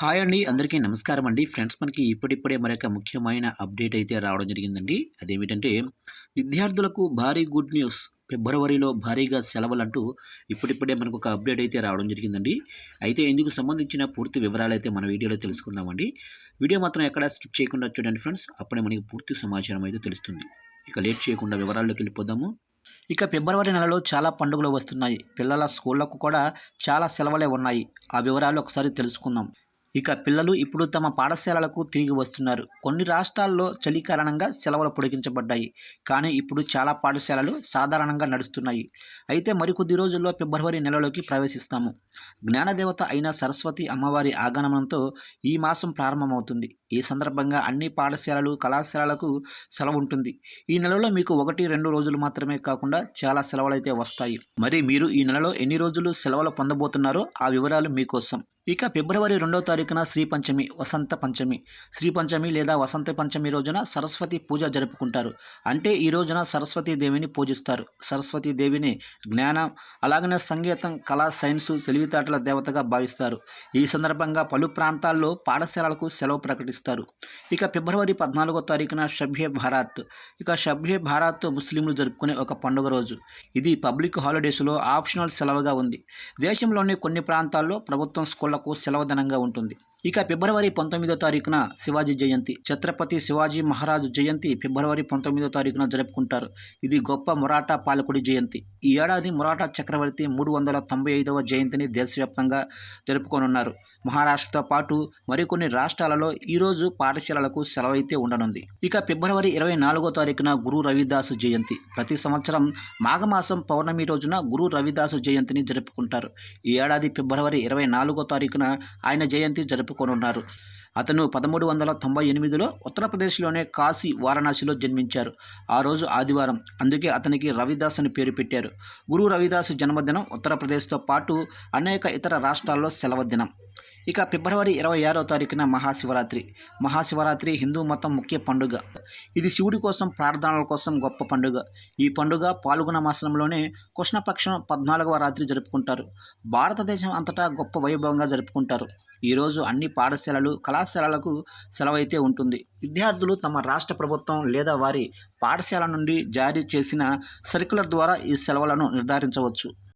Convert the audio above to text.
Hi అండి అందరికీ నమస్కారం అండి. ఫ్రెండ్స్ మనకి ఇప్పుడిప్పుడే మరొక ముఖ్యమైన అప్డేట్ అయితే రావడం జరిగిందండి. అదేమిటంటే విద్యార్థులకు భారీ గుడ్ న్యూస్ ఫిబ్రవరిలో భారీగా సెలవులంటూ ఇప్పుడిప్పుడే మనకు ఒక అప్డేట్ అయితే రావడం జరిగిందండి. అయితే ఇందుకు సంబంధించిన పూర్తి వివరాలు అయితే మన వీడియోలో తెలుసుకుందామండి. వీడియో మాత్రం ఎక్కడ స్కిప్ చేయకుండా చూడండి ఫ్రెండ్స్. అప్పుడే మనకి పూర్తి సమాచారం అయితే తెలుస్తుంది. ఇక లేట్ చేయకుండా వివరాల్లోకి వెళ్ళిపోదాము. ఇక ఫిబ్రవరి నెలలో చాలా పండుగలు వస్తున్నాయి. పిల్లల స్కూళ్ళకు కూడా చాలా సెలవులే ఉన్నాయి. ఆ వివరాలు ఒకసారి తెలుసుకుందాం. ఇక పిల్లలు ఇప్పుడు తమ పాఠశాలలకు తిరిగి వస్తున్నారు. కొన్ని రాష్ట్రాల్లో చలి కారణంగా సెలవులు పొడిగించబడ్డాయి. కానీ ఇప్పుడు చాలా పాఠశాలలు సాధారణంగా నడుస్తున్నాయి. అయితే మరికొద్ది రోజుల్లో ఫిబ్రవరి నెలలోకి ప్రవేశిస్తాము. జ్ఞానదేవత అయిన సరస్వతి అమ్మవారి ఆగమనంతో ఈ మాసం ప్రారంభమవుతుంది. ఈ సందర్భంగా అన్ని పాఠశాలలు కళాశాలలకు సెలవు ఉంటుంది. ఈ నెలలో మీకు ఒకటి రెండు రోజులు మాత్రమే కాకుండా చాలా సెలవులు అయితే వస్తాయి. మరి మీరు ఈ నెలలో ఎన్ని రోజులు సెలవులు పొందబోతున్నారో ఆ వివరాలు మీకోసం. ఇక ఫిబ్రవరి రెండో తారీఖున శ్రీ పంచమి వసంత పంచమి. శ్రీ పంచమి లేదా వసంత పంచమి రోజున సరస్వతి పూజ జరుపుకుంటారు. అంటే ఈ రోజున సరస్వతీ దేవిని పూజిస్తారు. సరస్వతీ దేవిని జ్ఞానం అలాగనే సంగీతం కళా సైన్సు తెలివితేటల దేవతగా భావిస్తారు. ఈ సందర్భంగా పలు ప్రాంతాల్లో పాఠశాలలకు సెలవు ప్రకటిస్తారు. ఇక ఫిబ్రవరి పద్నాలుగో తారీఖున షభ్య భారత్. ఇక షభ్య భారత్ ముస్లింలు జరుపుకునే ఒక పండుగ రోజు. ఇది పబ్లిక్ హాలిడేస్లో ఆప్షనల్ సెలవుగా ఉంది. దేశంలోని కొన్ని ప్రాంతాల్లో ప్రభుత్వం స్కూళ్ళకు సెలవు దినంగా ఉంటుంది. ఇక ఫిబ్రవరి పంతొమ్మిదో తారీఖున శివాజీ జయంతి. ఛత్రపతి శివాజీ మహారాజు జయంతి ఫిబ్రవరి పంతొమ్మిదో తారీఖున జరుపుకుంటారు. ఇది గొప్ప మొరాఠా పాలకుడి జయంతి. ఈ ఏడాది మొరాఠా చక్రవర్తి మూడు వందల తొంభై ఐదవ జయంతిని దేశవ్యాప్తంగా జరుపుకోనున్నారు. మహారాష్ట్రతో పాటు మరికొన్ని రాష్ట్రాలలో ఈరోజు పాఠశాలలకు సెలవైతే ఉండనుంది. ఇక ఫిబ్రవరి ఇరవై నాలుగో తారీఖున గురు రవిదాసు జయంతి. ప్రతి సంవత్సరం మాఘమాసం పౌర్ణమి రోజున గురు రవిదాసు జయంతిని జరుపుకుంటారు. ఈ ఏడాది ఫిబ్రవరి ఇరవై నాలుగో తారీఖున ఆయన జయంతి జరుపు జరుపుకోనున్నారు అతను పదమూడు వందల తొంభై ఎనిమిదిలో ఉత్తరప్రదేశ్లోనే కాశీ వారణాసిలో జన్మించారు. ఆ రోజు ఆదివారం. అందుకే అతనికి రవిదాస్ అని పేరు పెట్టారు. గురు రవిదాస్ జన్మదినం ఉత్తరప్రదేశ్తో పాటు అనేక ఇతర రాష్ట్రాల్లో సెలవు దినం. ఇక ఫిబ్రవరి ఇరవై ఆరో తారీఖున మహాశివరాత్రి. మహాశివరాత్రి హిందూ మతం ముఖ్య పండుగ. ఇది శివుడి కోసం ప్రార్థనల కోసం గొప్ప పండుగ. ఈ పండుగ పాల్గొన మాసంలోనే కృష్ణపక్షం పద్నాలుగవ రాత్రి జరుపుకుంటారు. భారతదేశం అంతటా గొప్ప వైభవంగా జరుపుకుంటారు. ఈరోజు అన్ని పాఠశాలలు కళాశాలలకు సెలవైతే ఉంటుంది. విద్యార్థులు తమ రాష్ట్ర ప్రభుత్వం లేదా వారి పాఠశాల నుండి జారీ చేసిన సర్క్యులర్ ద్వారా ఈ సెలవులను నిర్ధారించవచ్చు.